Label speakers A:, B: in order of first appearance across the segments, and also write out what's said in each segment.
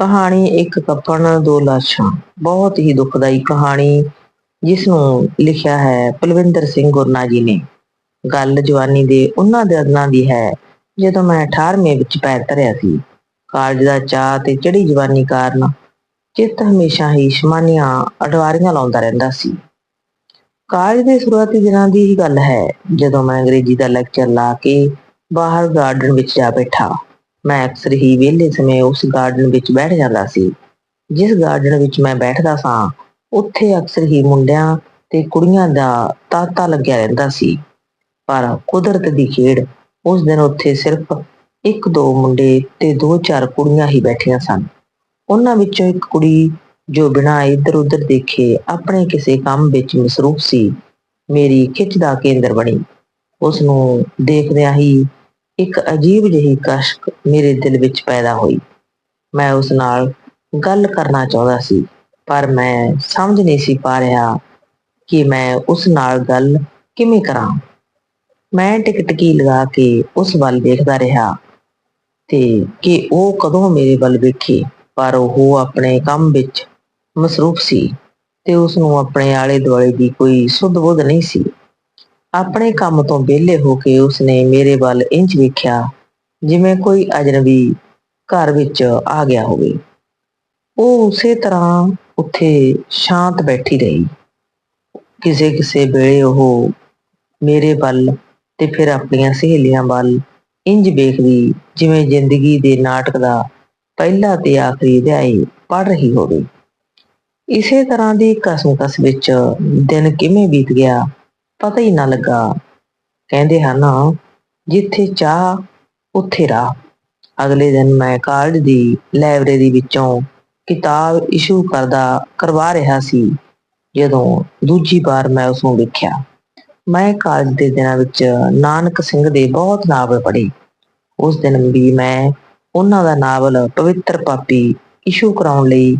A: ਕਹਾਣੀ ਇੱਕ ਕਪਣ ਦੋ ਲਾਸ਼ਾਂ। ਬਹੁਤ ਹੀ ਦੁਖਦਾਈ ਕਹਾਣੀ ਜਿਸ ਨੂੰ ਲਿਖਿਆ ਹੈ ਪਲਵਿੰਦਰ ਸਿੰਘ ਗੁਰਨਾ ਜੀ ਨੇ। ਗੱਲ ਜਵਾਨੀ ਦੇ ਉਹਨਾਂ ਦਿਨਾਂ ਦੀ ਹੈ, ਜਦੋਂ ਮੈਂ 18ਵੇਂ ਵਿੱਚ ਪੈਰ ਧਰਿਆ ਸੀ। ਕਾਲਜ ਦਾ ਚਾਅ ਤੇ ਚੜੀ ਜਵਾਨੀ ਕਾਰਨ ਚਿੱਤ ਹਮੇਸ਼ਾ ਹੀ ਸ਼ਮਾਨੀਆਂ ਅਡਵਾਰੀਆਂ ਲਾਉਂਦਾ ਰਹਿੰਦਾ ਸੀ। ਕਾਲਜ ਦੇ ਸ਼ੁਰੂਆਤੀ ਦਿਨਾਂ ਦੀ ਹੀ ਗੱਲ ਹੈ, ਜਦੋਂ ਮੈਂ ਅੰਗਰੇਜ਼ੀ ਦਾ ਲੈਕਚਰ ਲਾ ਕੇ ਬਾਹਰ ਗਾਰਡਨ ਵਿੱਚ ਜਾ ਬੈਠਾ। ਮੈਂ ਅਕਸਰ ਹੀ ਵਿਹਲੇ ਸਮੇਂ ਉਸ ਗਾਰਡਨ ਵਿੱਚ ਬੈਠ ਜਾਂਦਾ ਸੀ। ਜਿਸ ਗਾਰਡਨ ਵਿੱਚ ਮੈਂ ਬੈਠਦਾ ਸਾਂ, ਉੱਥੇ ਅਕਸਰ ਹੀ ਮੁੰਡਿਆਂ ਤੇ ਕੁੜੀਆਂ ਦਾ ਤਾਂਤਾ ਲੱਗਿਆ ਰਹਿੰਦਾ ਸੀ। ਪਰ ਕੁਦਰਤ ਦੀ ਖੇਡ, ਉਸ ਦਿਨ ਉੱਥੇ ਸਿਰਫ ਇੱਕ ਦੋ ਮੁੰਡੇ ਤੇ ਦੋ ਚਾਰ ਕੁੜੀਆਂ ਹੀ ਬੈਠੀਆਂ ਸਨ। ਉਹਨਾਂ ਵਿੱਚੋਂ ਇੱਕ ਕੁੜੀ ਜੋ ਬਿਨਾਂ ਇੱਧਰ ਉੱਧਰ ਦੇਖੇ ਆਪਣੇ ਕਿਸੇ ਕੰਮ ਵਿੱਚ ਮਸਰੂਫ ਸੀ, ਮੇਰੀ ਖਿੱਚ ਦਾ ਕੇਂਦਰ ਬਣੀ। ਉਸ ਨੂੰ ਦੇਖਦਿਆਂ ਹੀ ਇੱਕ ਅਜੀਬ ਜਿਹੀ ਕਸ਼ਕ ਮੇਰੇ ਦਿਲ ਵਿੱਚ ਪੈਦਾ ਹੋਈ। ਮੈਂ ਉਸ ਨਾਲ ਗੱਲ ਕਰਨਾ ਚਾਹੁੰਦਾ ਸੀ, ਪਰ ਮੈਂ ਸਮਝ ਨਹੀਂ ਸੀ ਪਾ ਰਿਹਾ ਕਿ ਮੈਂ ਉਸ ਨਾਲ ਗੱਲ ਕਿਵੇਂ ਕਰਾਂ। ਮੈਂ ਟਿਕਟਕੀ ਲਗਾ ਕੇ ਉਸ ਵੱਲ ਦੇਖਦਾ ਰਿਹਾ ਤੇ ਕਿ ਉਹ ਕਦੋਂ ਮੇਰੇ ਵੱਲ ਵੇਖੇ, ਪਰ ਉਹ ਆਪਣੇ ਕੰਮ ਵਿੱਚ ਮਸਰੂਫ ਸੀ ਤੇ ਉਸ ਨੂੰ ਆਪਣੇ ਆਲੇ ਦੁਆਲੇ ਦੀ ਕੋਈ ਸੁੱਧ ਬੁੱਧ ਨਹੀਂ ਸੀ। ਆਪਣੇ ਕੰਮ ਤੋਂ ਵਿਹਲੇ ਹੋ ਕੇ ਉਸਨੇ ਮੇਰੇ ਵੱਲ ਇੰਜ ਵੇਖਿਆ, ਜਿਵੇਂ ਕੋਈ ਅਜਨਬੀ ਘਰ ਵਿੱਚ ਆ ਗਿਆ ਹੋਵੇ। ਉਹ ਉਸੇ ਤਰ੍ਹਾਂ ਉੱਥੇ ਸ਼ਾਂਤ ਬੈਠੀ ਰਹੀ। ਕਿਸੇ ਕਿਸੇ ਵੇਲੇ ਉਹ ਮੇਰੇ ਵੱਲ ਤੇ ਫਿਰ ਆਪਣੀਆਂ ਸਹੇਲੀਆਂ ਵੱਲ ਇੰਜ ਵੇਖਦੀ, ਜਿਵੇਂ ਜ਼ਿੰਦਗੀ ਦੇ ਨਾਟਕ ਦਾ ਪਹਿਲਾ ਤੇ ਆਖਰੀ ਅਧਿਆਇ ਪੜ ਰਹੀ ਹੋਵੇ। ਇਸੇ ਤਰ੍ਹਾਂ ਦੀ ਕਸਮ ਕਸ ਵਿੱਚ ਦਿਨ ਕਿਵੇਂ ਬੀਤ ਗਿਆ ਪਤਾ ਹੀ ਨਾ ਲੱਗਾ। ਕਹਿੰਦੇ ਹਨ ਜਿੱਥੇ ਚਾਹ, ਉੱਥੇ ਰਾਹ। ਅਗਲੇ ਦਿਨ ਮੈਂ ਕਾਲਜ ਦੀ ਲਾਇਬ੍ਰੇਰੀ ਵਿੱਚੋਂ ਕਿਤਾਬ ਇਸ਼ੂ ਕਰਦਾ, ਕਰਵਾ ਰਿਹਾ ਸੀ। ਜਦੋਂ ਦੂਜੀ ਵਾਰ ਮੈਂ ਉਸ ਨੂੰ ਵੇਖਿਆ ਮੈਂ ਕਾਲਜ ਦੇ ਦਿਨਾਂ ਵਿੱਚ ਨਾਨਕ ਸਿੰਘ ਦੇ ਬਹੁਤ ਨਾਵਲ ਪੜ੍ਹੇ। ਉਸ ਦਿਨ ਵੀ ਮੈਂ ਉਹਨਾਂ ਦਾ ਨਾਵਲ ਪਵਿੱਤਰ ਪਾਪੀ ਇਸ਼ੂ ਕਰਾਉਣ ਲਈ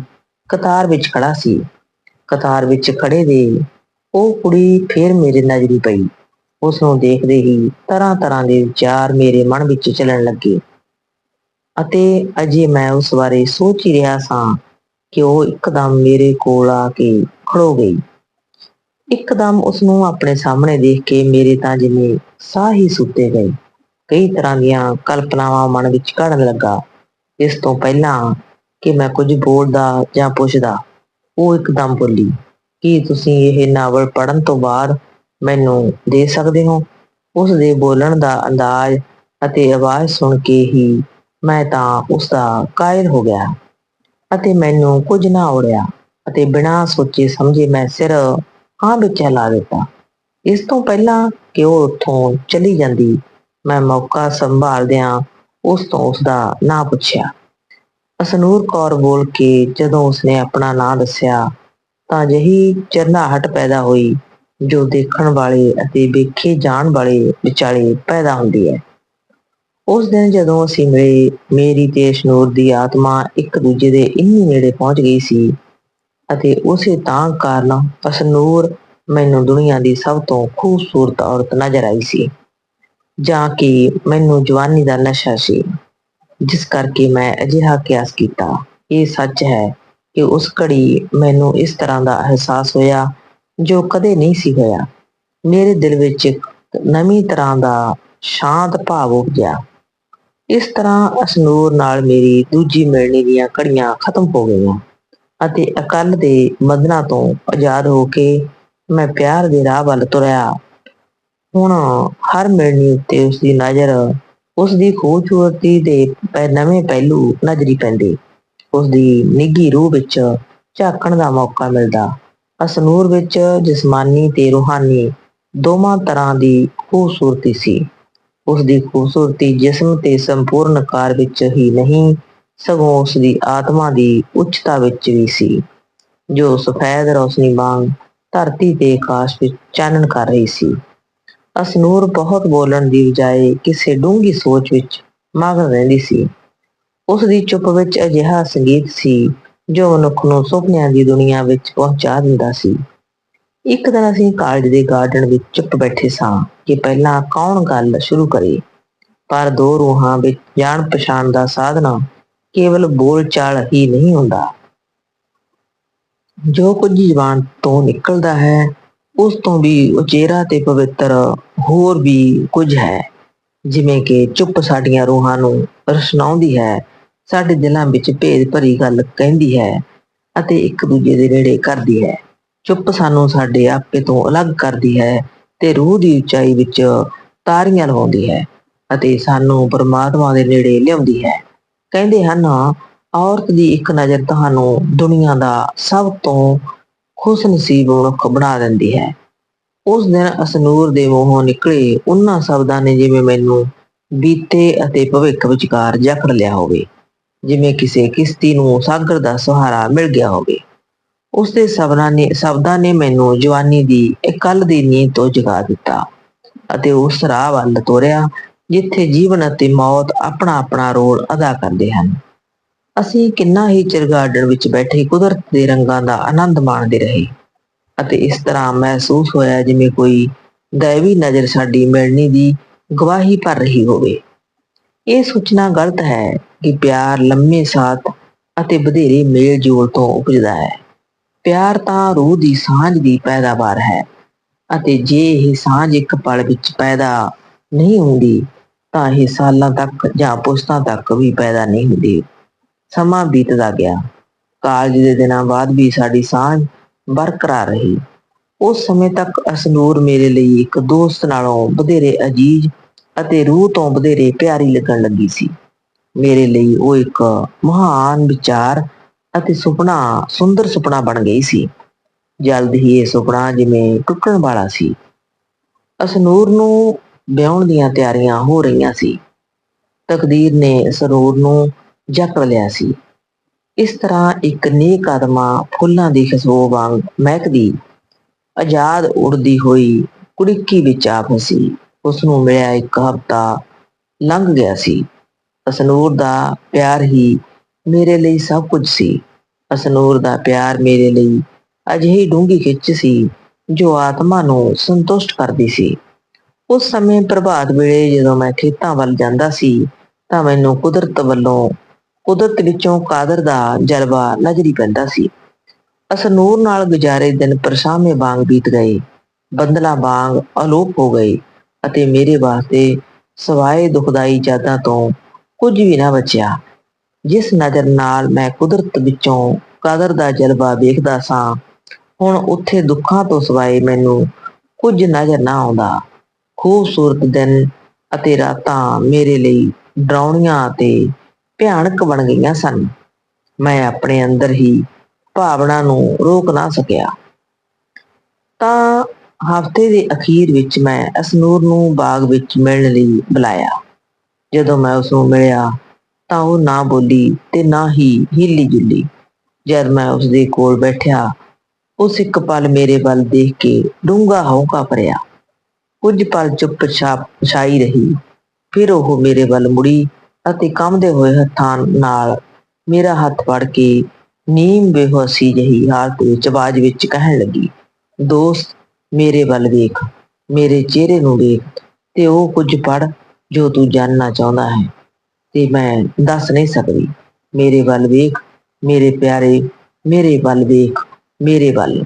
A: ਕਤਾਰ ਵਿੱਚ ਖੜਾ ਸੀ। ਕਤਾਰ ਵਿੱਚ ਖੜੇ ਦੇ ਉਹ ਕੁੜੀ ਫੇਰ ਮੇਰੇ ਨਜ਼ਰੀ ਪਈ। ਉਸ ਨੂੰ ਦੇਖਦੇ ਹੀ ਤਰ੍ਹਾਂ ਤਰ੍ਹਾਂ ਦੇ ਵਿਚਾਰ ਮੇਰੇ ਮਨ ਵਿੱਚ ਚੱਲਣ ਲੱਗੇ। ਅਤੇ ਅਜੇ ਮੈਂ ਉਸ ਬਾਰੇ ਸੋਚ ਹੀ ਰਿਹਾ ਸਾਂ ਕਿ ਉਹ ਇੱਕਦਮ ਮੇਰੇ ਕੋਲ ਆ ਕੇ ਖੜੋ ਗਈ। ਇੱਕਦਮ ਉਸ ਨੂੰ ਆਪਣੇ ਸਾਹਮਣੇ ਦੇਖ ਕੇ ਮੇਰੇ ਤਾਂ ਜਿਵੇਂ ਸਾਹ ਹੀ ਸੁੱਤੇ ਗਏ। ਕਈ ਤਰ੍ਹਾਂ ਦੀਆਂ ਕਲਪਨਾਵਾਂ ਮਨ ਵਿੱਚ ਘੜਨ ਲੱਗਾ। ਇਸ ਤੋਂ ਪਹਿਲਾਂ ਕਿ ਮੈਂ ਕੁਝ ਬੋਲਦਾ ਜਾਂ ਪੁੱਛਦਾ, ਉਹ ਇੱਕਦਮ ਬੋਲੀ ਕੀ ਤੁਸੀਂ ਇਹ ਨਾਵਲ ਪੜ੍ਹਨ ਤੋਂ ਬਾਅਦ ਮੈਨੂੰ ਦੇ ਸਕਦੇ ਹੋ? ਉਸ ਦੇ ਬੋਲਣ ਦਾ ਅੰਦਾਜ਼ ਅਤੇ ਆਵਾਜ਼ ਸੁਣ ਕੇ ਹੀ ਮੈਂ ਤਾਂ ਉਸ ਦਾ ਕਾਇਲ ਹੋ ਗਿਆ ਅਤੇ ਮੈਨੂੰ ਕੁਝ ਨਾ ਉੜਿਆ ਅਤੇ ਬਿਨਾਂ ਸੋਚੇ ਸਮਝੇ ਮੈਂ ਸਿਰ ਹਾਂ ਵਿੱਚ ਹਿਲਾ ਦਿੱਤਾ। ਇਸ ਤੋਂ ਪਹਿਲਾਂ ਕਿ ਉਹ ਉੱਥੋਂ ਚਲੀ ਜਾਂਦੀ, ਮੈਂ ਮੌਕਾ ਸੰਭਾਲਦਿਆਂ ਉਸ ਤੋਂ ਉਸ ਦਾ ਨਾਂ ਪੁੱਛਿਆ। ਅਸਨੂਰ ਕੌਰ ਬੋਲ ਕੇ ਜਦੋਂ ਉਸਨੇ ਆਪਣਾ ਨਾਂ ਦੱਸਿਆ ਤਾਂ ਜਹੀ ਚਰਨਾਹਟ ਪੈਦਾ ਹੋਈ, ਜੋ ਦੇਖਣ ਵਾਲੇ ਅਤੇ ਵੇਖੇ ਜਾਣ ਵਾਲੇ ਵਿਚਾਲੇ ਪੈਦਾ ਹੁੰਦੀ ਹੈ। ਉਸ ਦਿਨ ਜਦੋਂ ਅਸੀਂ ਮਿਲੇ ਮੇਰੀ ਤੇ ਅਸ਼ਨੂਰ ਦੀ ਆਤਮਾ ਇੱਕ ਦੂਜੇ ਦੇ ਇੰਨੀ ਨੇੜੇ ਪਹੁੰਚ ਗਈ ਸੀ ਅਤੇ ਉਸੇ ਤਾਂ ਕਾਰਨ ਅਸ਼ਨੂਰ ਮੈਨੂੰ ਦੁਨੀਆ ਦੀ ਸਭ ਤੋਂ ਖੂਬਸੂਰਤ ਔਰਤ ਨਜ਼ਰ ਆਈ ਸੀ, ਜਾਂ ਕਿ ਮੈਨੂੰ ਜਵਾਨੀ ਦਾ ਨਸ਼ਾ ਸੀ, ਜਿਸ ਕਰਕੇ ਮੈਂ ਅਜਿਹਾ ਕਿਆਸ ਕੀਤਾ। ਇਹ ਸੱਚ ਹੈ ਕਿ ਉਸ ਘੜੀ ਮੈਨੂੰ ਇਸ ਤਰ੍ਹਾਂ ਦਾ ਅਹਿਸਾਸ ਹੋਇਆ ਜੋ ਕਦੇ ਨਹੀਂ ਸੀ ਹੋਇਆ। ਮੇਰੇ ਦਿਲ ਵਿੱਚ ਨਵੀਂ ਤਰ੍ਹਾਂ ਦਾ ਸ਼ਾਂਤ ਭਾਵ ਉੱਪਜਿਆ ਇਸ ਤਰ੍ਹਾਂ ਅਸਨੂਰ ਨਾਲ ਮੇਰੀ ਦੂਜੀ ਮਿਲਣੀ ਦੀਆਂ ਘੜੀਆਂ ਖਤਮ ਹੋ ਗਈਆਂ ਅਤੇ ਅਕਲ ਦੇ ਬੰਧਨਾਂ ਤੋਂ ਆਜ਼ਾਦ ਹੋ ਕੇ ਮੈਂ ਪਿਆਰ ਦੇ ਰਾਹ ਵੱਲ ਤੁਰਿਆ। ਹੁਣ ਹਰ ਮਿਲਣੀ ਉੱਤੇ ਉਸ ਦੀ ਨਜ਼ਰ ਉਸ ਦੀ ਖੂਬਸੂਰਤੀ ਦੇ ਪੈ, ਨਵੇਂ ਪਹਿਲੂ ਨਜ਼ਰੀ ਪੈਂਦੇ। ਉਸ ਦੀ ਨਿੱਗੀ ਰੂਹ ਵਿੱਚ ਝਾਕਣ ਦਾ ਮੌਕਾ ਮਿਲਦਾ। ਅਸਨੂਰ ਵਿੱਚ ਜਿਸਮਾਨੀ ਤੇ ਰੂਹਾਨੀ ਦੋਵਾਂ ਤਰ੍ਹਾਂ ਦੀ ਖੂਬਸੂਰਤੀ ਸੀ। ਉਸ ਦੀ ਖੂਬਸੂਰਤੀ ਜਿਸਮ ਤੇ ਸੰਪੂਰਨ ਕਾਰ ਵਿੱਚ ਹੀ ਨਹੀਂ, ਸਗੋਂ ਉਸ ਦੀ ਆਤਮਾ ਦੀ ਉੱਚਤਾ ਵਿੱਚ ਵੀ ਸੀ, ਜੋ ਸਫੈਦ ਰੌਸ਼ਨੀ ਵਾਂਗ ਧਰਤੀ ਤੇ ਆਕਾਸ਼ ਵਿੱਚ ਚਾਨਣ ਕਰ ਰਹੀ ਸੀ। ਅਸਨੂਰ ਬਹੁਤ ਬੋਲਣ ਦੀ ਬਜਾਏ ਕਿਸੇ ਡੂੰਗੀ ਸੋਚ ਵਿੱਚ ਮਗਨ ਰਹਿੰਦੀ ਸੀ। ਉਸ ਦੀ ਚੁੱਪ ਵਿੱਚ ਅਜਿਹਾ ਸੰਗੀਤ ਸੀ, ਜੋ ਮਨੁੱਖ ਨੂੰ ਸੁਪਨਿਆਂ ਦੀ ਦੁਨੀਆ ਵਿੱਚ ਪਹੁੰਚਾ ਦਿੰਦਾ ਸੀ। ਇੱਕ ਦਿਨ ਅਸੀਂ ਕਾਲਜ ਦੇ ਗਾਰਡਨ ਵਿੱਚ ਚੁੱਪ ਬੈਠੇ ਸਾਂ ਕਿ ਪਹਿਲਾਂ ਕੌਣ ਗੱਲ ਸ਼ੁਰੂ ਕਰੇ। ਪਰ ਦੋ ਰੂਹਾਂ ਵਿੱਚ ਜਾਣ ਪਛਾਣ ਦਾ ਸਾਧਨਾ ਕੇਵਲ ਬੋਲਚਾਲ ਹੀ ਨਹੀਂ ਹੁੰਦਾ। ਜੋ ਕੁਝ ਜ਼ਬਾਨ ਤੋਂ ਨਿਕਲਦਾ ਹੈ, ਉਸ ਤੋਂ ਵੀ ਉਚੇਰਾ ਤੇ ਪਵਿੱਤਰ ਹੋਰ ਵੀ ਕੁਝ ਹੈ, ਜਿਵੇਂ ਕਿ ਚੁੱਪ ਸਾਡੀਆਂ ਰੂਹਾਂ ਨੂੰ ਰਸਨਾਉਂਦੀ ਹੈ ਸਾਡੇ ਦਿਲਾਂ ਵਿੱਚ ਭੇਦ ਭਰੀ ਗੱਲ ਕਹਿੰਦੀ ਹੈ ਅਤੇ ਇੱਕ ਦੂਜੇ ਦੇ ਨੇੜੇ ਕਰਦੀ ਹੈ। ਚੁੱਪ ਸਾਨੂੰ ਸਾਡੇ ਆਪੇ ਤੋਂ ਅਲੱਗ ਕਰਦੀ ਹੈ ਤੇ ਰੂਹ ਦੀ ਉਚਾਈ ਵਿੱਚ ਤਾਰੀਆਂ ਲਵਾਉਂਦੀ ਹੈ ਅਤੇ ਸਾਨੂੰ ਪਰਮਾਤਮਾ ਦੇ ਨੇੜੇ ਲਿਆਉਂਦੀ ਹੈ। ਕਹਿੰਦੇ ਹਨ, ਔਰਤ ਦੀ ਇੱਕ ਨਜ਼ਰ ਤੁਹਾਨੂੰ ਦੁਨੀਆ ਦਾ ਸਭ ਤੋਂ ਖੁਸ਼ਨਸੀਬ ਮਨੁੱਖ ਬਣਾ ਦਿੰਦੀ ਹੈ। ਉਸ ਦਿਨ ਅਸਨੂਰ ਦੇ ਮੂੰਹੋਂ ਨਿਕਲੇ ਉਹਨਾਂ ਸ਼ਬਦਾਂ ਨੇ ਜਿਵੇਂ ਮੈਨੂੰ ਬੀਤੇ ਅਤੇ ਭਵਿੱਖ ਵਿਚਕਾਰ ਜਕੜ ਲਿਆ ਹੋਵੇ। ਜਿਵੇਂ ਕਿਸੇ ਕਿਸ਼ਤੀ ਨੂੰ ਸਾਗਰ ਦਾ ਸਹਾਰਾ ਮਿਲ ਗਿਆ ਹੋਵੇ। ਉਸ ਦੇ ਸ਼ਬਦਾਂ ਨੇ ਸ਼ਬਦਾਂ ਨੇ ਮੈਨੂੰ ਜਵਾਨੀ ਦੀ ਇਕੱਲ ਦੀ ਨੀਂਦ ਤੋਂ ਜਗਾ ਦਿੱਤਾ ਅਤੇ ਉਸ ਰਾਹ ਵੱਲ ਤੋਰਿਆ, ਜਿੱਥੇ ਜੀਵਨ ਅਤੇ ਮੌਤ ਆਪਣਾ ਆਪਣਾ ਰੋਲ ਅਦਾ ਕਰਦੇ ਹਨ। ਅਸੀਂ ਕਿੰਨਾ ਹੀ ਚਿਰ ਗਾਰਡਨ ਵਿੱਚ ਬੈਠੇ ਕੁਦਰਤ ਦੇ ਰੰਗਾਂ ਦਾ ਆਨੰਦ ਮਾਣਦੇ ਰਹੇ ਅਤੇ ਇਸ ਤਰ੍ਹਾਂ ਮਹਿਸੂਸ ਹੋਇਆ ਜਿਵੇਂ ਕੋਈ ਦੈਵੀ ਨਜ਼ਰ ਸਾਡੀ ਮਿਲਣੀ ਦੀ ਗਵਾਹੀ ਭਰ ਰਹੀ ਹੋਵੇ। ਇਹ ਸੋਚਣਾ ਗਲਤ ਹੈ ਕਿ ਪਿਆਰ ਲੰਮੇ ਸਾਥ ਅਤੇ ਵਧੇਰੇ ਮੇਲ ਜੋਲ ਤੋਂ ਉਪਜਦਾ ਹੈ। ਪਿਆਰ ਤਾਂ ਰੂਹ ਦੀ ਸਾਂਝ ਦੀ ਪੈਦਾਵਾਰ ਹੈ ਅਤੇ ਜੇ ਇਹ ਸਾਂਝ ਇੱਕ ਪਲ ਵਿੱਚ ਪੈਦਾ ਨਹੀਂ ਹੁੰਦੀ, ਤਾਂ ਇਹ ਸਾਲਾਂ ਤੱਕ ਜਾਂ ਪੁਸਤਾਂ ਤੱਕ ਵੀ ਪੈਦਾ ਨਹੀਂ ਹੁੰਦੀ। ਸਮਾਂ ਬੀਤਦਾ ਗਿਆ। ਕਾਲਜ ਦੇ ਦਿਨਾਂ ਬਾਅਦ ਵੀ ਸਾਡੀ ਸਾਂਝ ਬਰਕਰਾਰ ਰਹੀ। ਉਸ ਸਮੇਂ ਤੱਕ ਅਸਨੂਰ ਮੇਰੇ ਲਈ ਇੱਕ ਦੋਸਤ ਨਾਲੋਂ ਵਧੇਰੇ ਅਜੀਜ਼ ਅਤੇ ਰੂਹ ਤੋਂ ਵਧੇਰੇ ਪਿਆਰੀ ਲੱਗਣ ਲੱਗੀ ਸੀ। ਮੇਰੇ ਲਈ ਉਹ ਇੱਕ ਮਹਾਨ ਵਿਚਾਰ ਅਤੇ ਸੁਪਨਾ, ਸੁੰਦਰ ਸੁਪਨਾ ਬਣ ਗਈ ਸੀ। ਜਲਦ ਹੀ ਇਹ ਸੁਪਨਾ ਜਿਵੇਂ ਟੁੱਟਣ ਵਾਲਾ ਸੀ। ਅਸਨੂਰ ਨੂੰ ਵਿਆਹਣ ਦੀਆਂ ਤਿਆਰੀਆਂ ਹੋ ਰਹੀਆਂ ਸੀ। ਤਕਦੀਰ ਨੇ ਅਸਨੂਰ ਨੂੰ ਜਕੜ ਲਿਆ ਸੀ। ਇਸ ਤਰ੍ਹਾਂ ਇੱਕ ਨੇਕ ਆਦਮਾ ਫੁੱਲਾਂ ਦੀ ਖੁਸ਼ਬੂ ਵਾਂਗ ਮਹਿਕਦੀ, ਆਜ਼ਾਦ ਉੜਦੀ ਹੋਈ ਕੁੜਿੱਕੀ ਵਿੱਚ ਆ ਫਸੀ। ਉਸ ਨੂੰ ਮਿਲਿਆ ਇੱਕ ਹਫ਼ਤਾ ਲੰਘ ਗਿਆ ਸੀ। ਅਸਨੂਰ ਦਾ ਪਿਆਰ ਹੀ ਮੇਰੇ ਲਈ ਸਭ ਕੁਝ ਸੀ। ਅਸਨੂਰ ਦਾ ਪਿਆਰ ਮੇਰੇ ਲਈ ਅਜਿਹੀ ਡੂੰਗੀ ਖਿੱਚ ਸੀ ਜੋ ਆਤਮਾ ਨੂੰ ਸੰਤੁਸ਼ਟ ਕਰਦੀ ਸੀ। ਉਸ ਸਮੇਂ ਪ੍ਰਭਾਤ ਵੇਲੇ ਜਦੋਂ ਮੈਂ ਖੇਤਾਂ ਵੱਲ ਜਾਂਦਾ ਸੀ ਤਾਂ ਮੈਨੂੰ ਕੁਦਰਤ ਵੱਲੋਂ ਕੁਦਰਤ ਵਿੱਚੋਂ ਕਾਦਰ ਦਾ ਜਲਵਾ ਨਜ਼ਰੀ ਪੈਂਦਾ ਸੀ। ਅਸਨੂਰ ਨਾਲ ਗੁਜ਼ਾਰੇ ਦਿਨ ਪਰਸ਼ਾਮੇ ਵਾਂਗ ਬੀਤ ਗਏ। ਬੰਦਲਾ ਵਾਂਗ ਅਲੋਪ ਹੋ ਗਏ। ਅਤੇ ਮੇਰੇ ਵਾਸਤੇ ਸਵਾਏ ਦੁਖਦਾਈ ਯਾਦਾਂ ਤੋਂ ਕੁਝ ਵੀ ਨਾ ਬਚਿਆ। ਜਿਸ ਨਜ਼ਰ ਨਾਲ ਮੈਂ ਕੁਦਰਤ ਵਿੱਚੋਂ ਕਾਦਰ ਦਾ ਜਲਵਾ ਵੇਖਦਾ ਸਾਂ, ਹੁਣ ਉੱਥੇ ਦੁੱਖਾਂ ਤੋਂ ਸਵਾਏ ਮੈਨੂੰ ਕੁਝ ਨਜ਼ਰ ਨਾ ਆਉਂਦਾ। ਖੂਬਸੂਰਤ ਦਿਨ ਅਤੇ ਰਾਤਾਂ ਮੇਰੇ ਲਈ ਡਰਾਉਣੀਆਂ ਅਤੇ ਭਿਆਨਕ ਬਣ ਗਈਆਂ ਸਨ। ਮੈਂ ਆਪਣੇ ਅੰਦਰ ਹੀ ਭਾਵਨਾ ਨੂੰ ਰੋਕ ਨਾ ਸਕਿਆ। ਤਾਂ ਹਫ਼ਤੇ ਦੇ ਅਖੀਰ ਵਿੱਚ ਮੈਂ ਅਸਨੂਰ ਨੂੰ ਬਾਗ ਵਿੱਚ ਮਿਲਣ ਲਈ ਬੁਲਾਇਆ। ਜਦੋਂ ਮੈਂ ਉਸ ਨੂੰ ਮਿਲਿਆ, ਤਾਂ ਉਹ ਨਾ ਬੋਲੀ ਤੇ ਨਾ ਹੀ ਹਿੱਲੀ ਜੁਲੀ। ਜਦ ਮੈਂ ਉਸ ਦੇ ਕੋਲ ਬੈਠਿਆ, ਉਸ ਇੱਕ ਪਲ ਮੇਰੇ ਵੱਲ ਦੇਖ ਕੇ ਡੂੰਘਾ ਹੌਂਕਾ ਭਰਿਆ। ਕੁਝ ਪਲ ਚੁੱਪਚਾਪ ਛਾਈ ਰਹੀ। ਫਿਰ ਉਹ ਮੇਰੇ ਵੱਲ ਮੁੜੀ ਅਤੇ ਕੰਮਦੇ ਹੋਏ ਹੱਥਾਂ ਨਾਲ ਮੇਰਾ ਹੱਥ ਫੜ ਕੇ ਨੀਮ ਬੇਹੋਸੀ ਜਹੀ ਹਾਲਤ ਵਿੱਚ ਆਵਾਜ਼ ਵਿੱਚ ਕਹਿਣ ਲੱਗੀ, ਦੋਸਤ ਮੇਰੇ ਵੱਲ ਵੇਖ, ਮੇਰੇ ਚਿਹਰੇ ਨੂੰ ਵੇਖ ਤੇ ਉਹ ਕੁਝ ਪੜ ਜੋ ਤੂੰ ਜਾਣਨਾ ਚਾਹੁੰਦਾ ਹੈ। ਤੇ ਮੈਂ ਦੱਸ ਨਹੀਂ ਸਕਦੀ। ਮੇਰੇ ਵੱਲ ਵੇਖ, ਮੇਰੇ ਪਿਆਰੇ, ਮੇਰੇ ਵੱਲ ਵੇਖ, ਮੇਰੇ ਵੱਲ।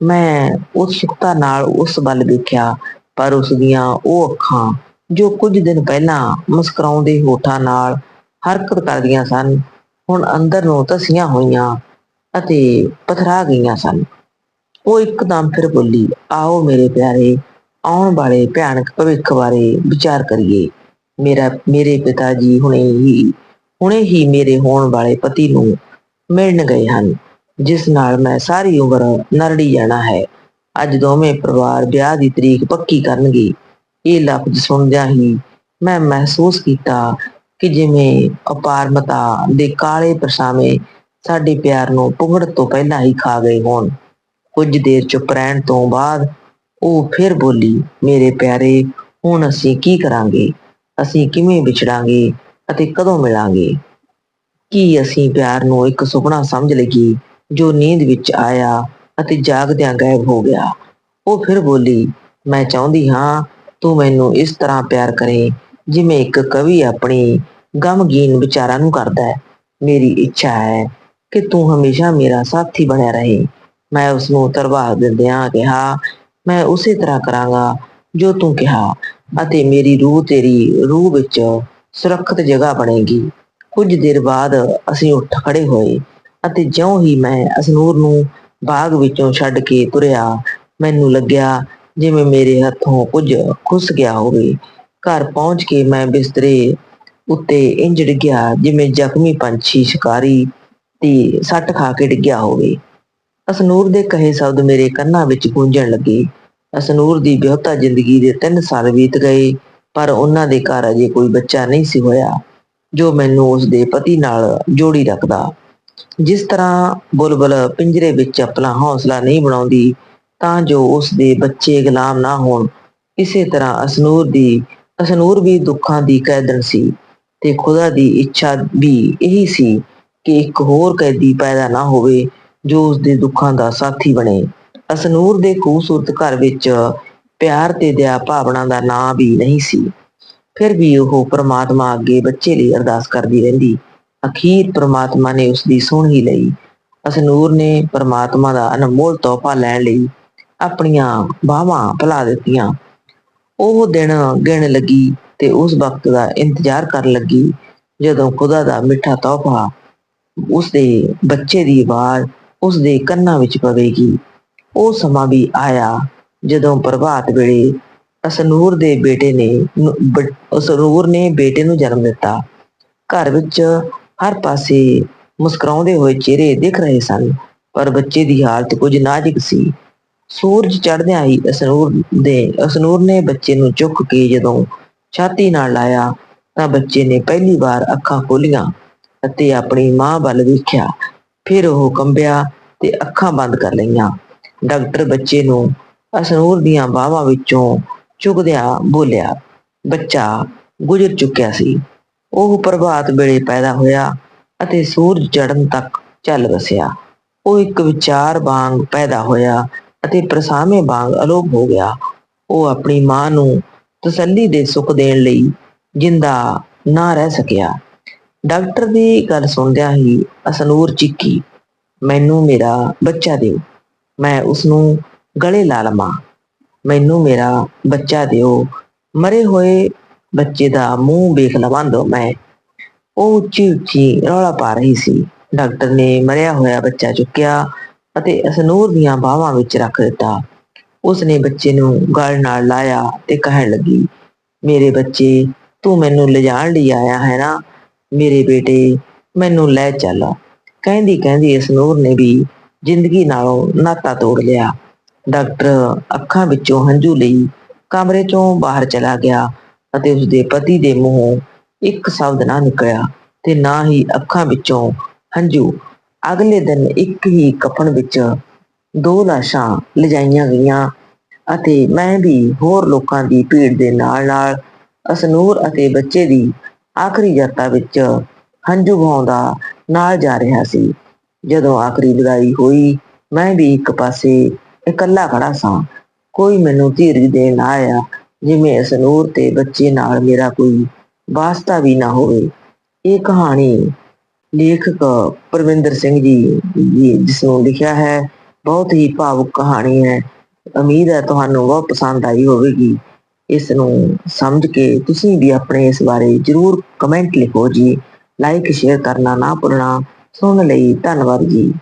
A: ਮੈਂ ਉਤਸੁਕਤਾ ਨਾਲ ਉਸ ਵੱਲ ਵੇਖਿਆ, ਪਰ ਉਸ ਦੀਆਂ ਉਹ ਅੱਖਾਂ ਜੋ ਕੁਝ ਦਿਨ ਪਹਿਲਾਂ ਮੁਸਕਰਾਉਂਦੇ ਹੋਠਾਂ ਨਾਲ ਹਰਕਤ ਕਰਦੀਆਂ ਸਨ, ਹੁਣ ਅੰਦਰ ਨੂੰ ਧਸੀਆਂ ਹੋਈਆਂ ਅਤੇ ਪਥਰਾ ਗਈਆਂ ਸਨ। ਉਹ ਇੱਕਦਮ ਫਿਰ ਬੋਲੀ, ਆਓ ਮੇਰੇ ਪਿਆਰੇ, ਆਉਣ ਵਾਲੇ ਭਿਆਨਕ ਭਵਿੱਖ ਬਾਰੇ ਵਿਚਾਰ ਕਰੀਏ। ਮੇਰਾ, ਮੇਰੇ ਪਿਤਾ ਜੀ ਹੁਣੇ ਹੀ ਹੁਣੇ ਹੀ ਮੇਰੇ ਹੋਣ ਵਾਲੇ ਪਤੀ ਨੂੰ ਮਿਲਣ ਗਏ ਹਨ, ਜਿਸ ਨਾਲ ਮੈਂ ਸਾਰੀ ਉਮਰ ਨਰੜੀ ਜਾਣਾ ਹੈ। ਅੱਜ ਦੋਵੇਂ ਪਰਿਵਾਰ ਵਿਆਹ ਦੀ ਤਰੀਕ ਪੱਕੀ ਕਰਨਗੇ। ਇਹ ਲਫ਼ਜ਼ ਸੁਣਦਿਆਂ ਹੀ ਮੈਂ ਮਹਿਸੂਸ ਕੀਤਾ ਕਿ ਜਿਵੇਂ ਅਪਾਰਮਤਾ ਦੇ ਕਾਲੇ ਪਰਛਾਵੇਂ ਸਾਡੇ ਪਿਆਰ ਨੂੰ ਪੁੰਗੜ ਤੋਂ ਪਹਿਲਾਂ ਹੀ ਖਾ ਗਏ ਹੋਣ। ਕੁਝ ਦੇਰ ਚੁੱਪ ਰਹਿਣ ਤੋਂ ਬਾਅਦ ਉਹ ਫਿਰ ਬੋਲੀ, ਮੇਰੇ ਪਿਆਰੇ, ਹੁਣ ਅਸੀਂ ਕੀ ਕਰਾਂਗੇ? ਅਸੀਂ ਕਿਵੇਂ ਵਿਛੜਾਂਗੇ ਅਤੇ ਕਦੋਂ ਮਿਲਾਂਗੇ? ਕੀ ਅਸੀਂ ਪਿਆਰ ਨੂੰ ਇੱਕ ਸੁਪਨਾ ਸਮਝ ਲਈਏ ਜੋ ਨੀਂਦ ਵਿੱਚ ਆਇਆ ਅਤੇ ਜਾਗਦਿਆਂ ਗਾਇਬ ਹੋ ਗਿਆ? ਉਹ ਫਿਰ ਬੋਲੀ, ਮੈਂ ਚਾਹੁੰਦੀ ਹਾਂ ਤੂੰ ਮੈਨੂੰ ਇਸ ਤਰ੍ਹਾਂ ਪਿਆਰ ਕਰੇ ਜਿਵੇਂ ਇੱਕ ਕਵੀ ਆਪਣੀ ਗਮਗੀਨ ਵਿਚਾਰਾਂ ਨੂੰ ਕਰਦਾ ਹੈ। ਮੇਰੀ ਇੱਛਾ ਹੈ ਕਿ ਤੂੰ ਹਮੇਸ਼ਾ ਮੇਰਾ ਸਾਥੀ ਬਣਿਆ ਰਹੇ। ਮੈਂ ਉਸ ਨੂੰ ਤਰਵਾਹ ਦਿੰਦਿਆਂ ਕਿਹਾ, ਮੈਂ ਉਸੇ ਤਰ੍ਹਾਂ ਕਰਾਂਗਾ ਜੋ ਤੂੰ ਕਿਹਾ ਅਤੇ ਮੇਰੀ ਰੂਹ ਤੇਰੀ ਰੂਹ ਵਿੱਚ ਸੁਰੱਖਿਅਤ ਜਗ੍ਹਾ ਬਣੇਗੀ। ਕੁਝ ਦੇਰ ਬਾਅਦ ਅਸੀਂ ਉੱਠ ਖੜੇ ਹੋਏ ਅਤੇ ਜਿਉਂ ਹੀ ਮੈਂ ਅਸਨੂਰ ਨੂੰ ਬਾਗ ਵਿੱਚੋਂ ਛੱਡ ਕੇ ਤੁਰਿਆ, ਮੈਨੂੰ ਲੱਗਿਆ ਜਿਵੇਂ ਮੇਰੇ ਹੱਥੋਂ ਕੁਝ ਖੁੱਸ ਗਿਆ ਹੋਵੇ। ਘਰ ਪਹੁੰਚ ਕੇ ਮੈਂ ਬਿਸਤਰੇ ਉੱਤੇ ਇੰਜ ਡਿੱਗਿਆ ਜਿਵੇਂ ਜ਼ਖਮੀ ਪੰਛੀ ਸ਼ਿਕਾਰੀ ਦੀ ਸੱਟ ਖਾ ਕੇ ਡਿੱਗਿਆ ਹੋਵੇ। ਅਸਨੂਰ ਦੇ ਕਹੇ ਸ਼ਬਦ ਮੇਰੇ ਕੰਨਾਂ ਵਿੱਚ ਗੂੰਜਣ ਲੱਗੇ। ਅਸਨੂਰ ਦੀ ਵਿਆਹਤਾ ਜ਼ਿੰਦਗੀ ਦੇ 3 ਸਾਲ ਬੀਤ ਗਏ, ਪਰ ਉਹਨਾਂ ਦੇ ਘਰ ਅਜੇ ਕੋਈ ਬੱਚਾ ਨਹੀਂ ਸੀ ਹੋਇਆ, ਜੋ ਮੈਨੂੰ ਉਸ ਦੇ ਪਤੀ ਨਾਲ ਜੋੜੀ ਰੱਖਦਾ। ਜਿਸ ਤਰ੍ਹਾਂ ਬੁਲਬੁਲ ਪਿੰਜਰੇ ਵਿੱਚ ਆਪਣਾ ਹੌਸਲਾ ਨਹੀਂ ਬਣਾਉਂਦੀ, ਤਾਂ ਜੋ ਉਸ ਦੇ ਬੱਚੇ ਗੁਲਾਮ ਨਾ ਹੋਣ। ਇਸੇ ਤਰ੍ਹਾਂ ਅਸਨੂਰ ਦੀ, ਅਸਨੂਰ ਵੀ ਦੁੱਖਾਂ ਦੀ ਕੈਦਨ ਸੀ ਤੇ ਖੁਦਾ ਦੀ ਇੱਛਾ ਵੀ ਇਹੀ ਸੀ ਕਿ ਇੱਕ ਹੋਰ ਕੈਦੀ ਪੈਦਾ ਨਾ ਹੋਵੇ। ਜੋ ਉਸ ਦੇ ਦੁੱਖਾਂ ਦਾ ਸਾਥੀ ਬਣੇ। ਅਸਨੂਰ ਦੇ ਖੂਬਸੂਰਤ ਘਰ ਵਿੱਚ ਪਿਆਰ ਤੇ ਦਇਆ ਭਾਵਨਾ ਦਾ ਨਾਂ ਵੀ ਨਹੀਂ ਸੀ। ਫਿਰ ਵੀ ਉਹ ਪ੍ਰਮਾਤਮਾ ਅੱਗੇ ਬੱਚੇ ਲਈ ਅਰਦਾਸ ਕਰਦੀ ਰਹਿੰਦੀ। ਅਖੀਰ ਪ੍ਰਮਾਤਮਾ ਨੇ ਉਸ ਦੀ ਸੁਣ ਹੀ ਲਈ। ਅਸਨੂਰ ਨੇ ਪ੍ਰਮਾਤਮਾ ਦਾ ਅਨਮੋਲ ਤੋਹਫਾ ਲੈਣ ਲਈ ਆਪਣੀਆਂ ਬਾਹਾਂ ਫੈਲਾ ਦਿੱਤੀਆਂ। ਉਹ ਦਿਨ ਗਿਣ ਲੱਗੀ ਤੇ ਉਸ ਵਕਤ ਦਾ ਇੰਤਜ਼ਾਰ ਕਰਨ ਲੱਗੀ। ਜਦੋਂ ਖੁਦਾ ਦਾ ਮਿੱਠਾ ਤੋਹਫਾ ਉਸ ਦੇ ਬੱਚੇ ਦੀ ਆਵਾਜ਼ ਉਸ ਦੇ ਕੰਨਾਂ ਵਿੱਚ ਪਵੇਗੀ। ਉਹ ਸਮਾਂ ਵੀ ਆਇਆ ਜਦੋਂ ਪ੍ਰਭਾਤ ਵੇਲੇ ਅਸਨੂਰ ਦੇ ਬੇਟੇ ਨੇ ਅਸਨੂਰ ਨੇ ਬੇਟੇ ਨੂੰ ਜਨਮ ਦਿੱਤਾ। ਘਰ ਵਿੱਚ ਹਰ ਪਾਸੇ ਮੁਸਕਰਾਉਂਦੇ ਹੋਏ ਚਿਹਰੇ ਦਿਖ ਰਹੇ ਸਨ, ਪਰ ਬੱਚੇ ਦੀ ਹਾਲਤ ਕੁਝ ਨਾਜ਼ੁਕ ਸੀ। ਸੂਰਜ ਚੜ੍ਹਦਿਆਂ ਹੀ ਅਸਨੂਰ ਦੇ, ਅਸਨੂਰ ਨੇ ਬੱਚੇ ਨੂੰ ਚੁੱਕ ਕੇ ਜਦੋਂ ਛਾਤੀ ਨਾਲ ਲਾਇਆ, ਤਾਂ ਬੱਚੇ ਨੇ ਪਹਿਲੀ ਵਾਰ ਅੱਖਾਂ ਖੋਲੀਆਂ ਅਤੇ ਆਪਣੀ ਮਾਂ ਵੱਲ ਵੇਖਿਆ। ਫਿਰ ਉਹ ਕੰਬਿਆ ਤੇ ਅੱਖਾਂ ਬੰਦ ਕਰ ਲਈਆਂ। ਡਾਕਟਰ ਬੱਚੇ ਨੂੰ ਅਸਨੂਰ ਦੀਆਂ ਬਾਹਾਂ ਵਿੱਚੋਂ ਚੁਗਦਿਆਂ ਬੋਲਿਆ, ਬੱਚਾ, ਗੁਜ਼ਰ ਚੁੱਕਿਆ ਸੀ। ਉਹ ਪ੍ਰਭਾਤ ਵੇਲੇ ਪੈਦਾ ਹੋਇਆ ਅਤੇ ਸੂਰਜ ਚੜ੍ਹਨ ਤੱਕ ਚੱਲ ਵਸਿਆ। ਉਹ ਇੱਕ ਵਿਚਾਰ ਵਾਂਗ ਪੈਦਾ ਹੋਇਆ ਅਤੇ ਪ੍ਰਸਾਵੇਂ ਵਾਂਗ ਅਲੋਪ ਹੋ ਗਿਆ। ਉਹ ਆਪਣੀ ਮਾਂ ਨੂੰ ਤਸੱਲੀ ਦੇ ਸੁੱਖ ਦੇਣ ਲਈ ਜਿੰਦਾ ਨਾ ਰਹਿ ਸਕਿਆ। ਡਾਕਟਰ ਦੀ ਗੱਲ ਸੁਣਦਿਆਂ ਹੀ ਅਸਨੂਰ ਚਿੱਕੀ, ਮੈਨੂੰ ਮੇਰਾ ਬੱਚਾ ਦਿਓ, ਮੈਂ ਉਸ ਨੂੰ ਗਲੇ ਲਾ ਲਵਾਂ। ਮੈਨੂੰ ਮੇਰਾ ਬੱਚਾ ਦਿਓ। ਮਰੇ ਹੋਏ ਬੱਚੇ ਦਾ ਮੂੰਹ ਵੇਖ ਲਵਾਂ ਦੋ ਮੈਂ। ਉਹ ਉੱਚੀ ਉੱਚੀ ਰੌਲਾ ਪਾ ਰਹੀ ਸੀ। ਡਾਕਟਰ ਨੇ ਮਰਿਆ ਹੋਇਆ ਬੱਚਾ ਚੁੱਕਿਆ ਅਤੇ ਅਸਨੂਰ ਦੀਆਂ ਬਾਹਾਂ ਵਿੱਚ ਰੱਖ ਦਿੱਤਾ। ਉਸ ਨੇ ਬੱਚੇ ਨੂੰ ਗਲ ਨਾਲ ਲਾਇਆ ਤੇ ਕਹਿਣ ਲੱਗੀ, ਮੇਰੇ ਬੱਚੇ, ਤੂੰ ਮੈਨੂੰ ਲਿਜਾਣ ਲਈ ਆਇਆ ਹੈ ਨਾ? ਮੇਰੇ ਬੇਟੇ, ਮੈਨੂੰ ਲੈ ਚੱਲ। ਕਹਿੰਦੀ ਕਹਿੰਦੀ ਅਸਨੂਰ ਨੇ ਵੀ ਜ਼ਿੰਦਗੀ ਨਾਲੋਂ ਨਾਤਾ ਤੋੜ ਲਿਆ। ਡਾਕਟਰ ਅੱਖਾਂ ਵਿੱਚੋਂ ਹੰਝੂ ਲਈ ਕਮਰੇ ਚੋਂ ਬਾਹਰ ਚਲਾ ਗਿਆ ਅਤੇ ਉਸਦੇ ਪਤੀ ਦੇ ਮੂੰਹੋਂ ਇੱਕ ਸ਼ਬਦ ਨਾ ਨਿਕਲਿਆ ਤੇ ਨਾ ਹੀ ਅੱਖਾਂ ਵਿੱਚੋਂ ਹੰਝੂ। ਅਗਲੇ ਦਿਨ ਇੱਕ ਹੀ ਕਫਨ ਵਿੱਚ ਦੋ ਲਾਸ਼ਾਂ ਲਿਜਾਈਆਂ ਗਈਆਂ ਅਤੇ ਮੈਂ ਵੀ ਹੋਰ ਲੋਕਾਂ ਦੀ ਭੀੜ ਦੇ ਨਾਲ ਨਾਲ ਅਸਨੂਰ ਅਤੇ ਬੱਚੇ ਦੀ ਆਖਰੀ ਯਾਤਰਾ ਵਿੱਚ ਹੰਝੂ ਵਹਾਉਂਦਾ ਨਾਲ ਜਾ ਰਿਹਾ ਸੀ। ਜਦੋਂ ਆਖਰੀ ਵਿਦਾਈ ਹੋਈ, ਮੈਂ ਵੀ ਇੱਕ ਪਾਸੇ ਇਕੱਲਾ ਖੜਾ ਸਾਂ। ਕੋਈ ਮੈਨੂੰ ਧੀਰਜ ਦੇਣ ਨਾ ਆਇਆ, ਜਿਵੇਂ ਅਸਨੂਰ ਤੇ ਬੱਚੇ ਨਾਲ ਮੇਰਾ ਕੋਈ ਵਾਸਤਾ ਵੀ ਨਾ ਹੋਵੇ। ਇਹ ਕਹਾਣੀ ਲੇਖਕ ਪਰਵਿੰਦਰ ਸਿੰਘ ਜੀ ਜੀ ਜਿਸ ਨੂੰ ਲਿਖਿਆ ਹੈ, ਬਹੁਤ ਹੀ ਭਾਵੁਕ ਕਹਾਣੀ ਹੈ। ਉਮੀਦ ਹੈ ਤੁਹਾਨੂੰ ਬਹੁਤ ਪਸੰਦ ਆਈ ਹੋਵੇਗੀ। ਇਸ ਨੂੰ ਸਮਝ ਕੇ ਤੁਸੀਂ ਵੀ ਆਪਣੇ ਇਸ ਬਾਰੇ ਜਰੂਰ ਕਮੈਂਟ ਲਿਖੋ ਜੀ। ਲਾਈਕ ਸ਼ੇਅਰ ਕਰਨਾ ਨਾ ਭੁੱਲਣਾ। ਸੁਣਨ ਲਈ ਧੰਨਵਾਦ ਜੀ।